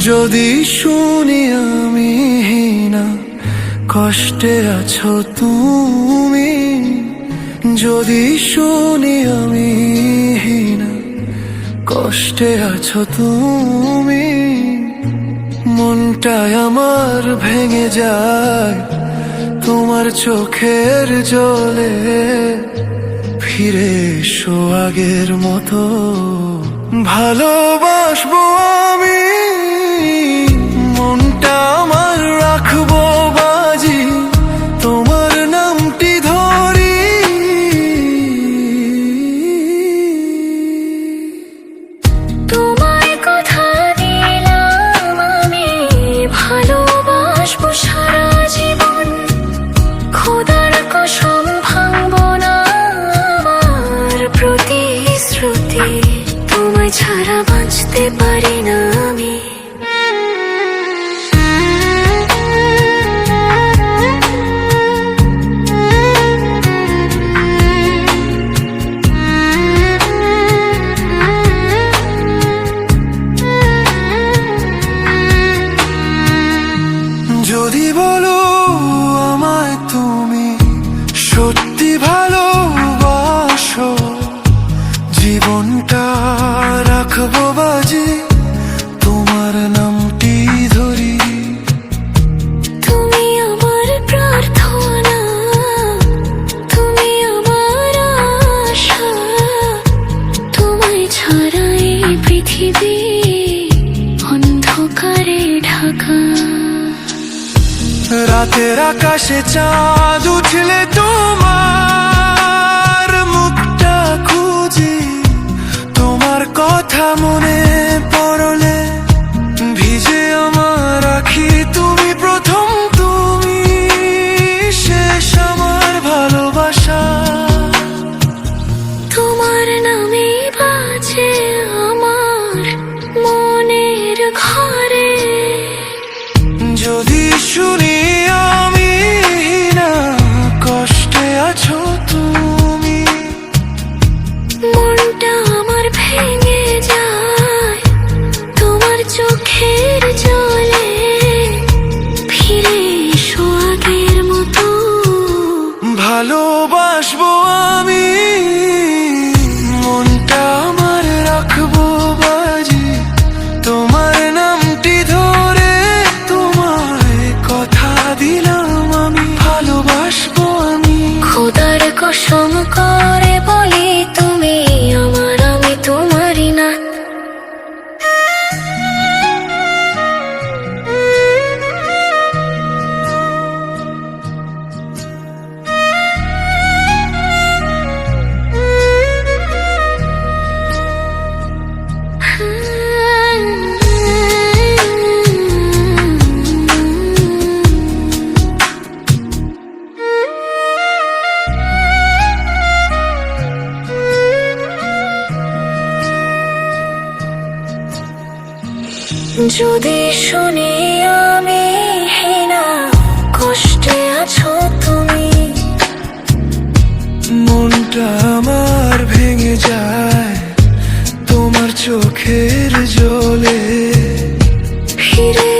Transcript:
যদি শুনি আমি না কষ্টে আছো তুমি। যদি শুনি আমি না কষ্টে আছো তুমি। মনটাই আমার ভেঙে যায়, তোমার চোখের জলে। ফিরে এসো আগের মতো। ভালোবাসবো যদি বলো আমায় তুমি সত্যি ভালোবাসো জীবনটা রাখব বাজি রাতের আকাশে চাঁদ উঠলে তোমার যদি শুনি আমি হেনা কষ্টে আছো তুমি। মনটা আমার ভেঙে যায় তোমার চোখের জলে। ফিরে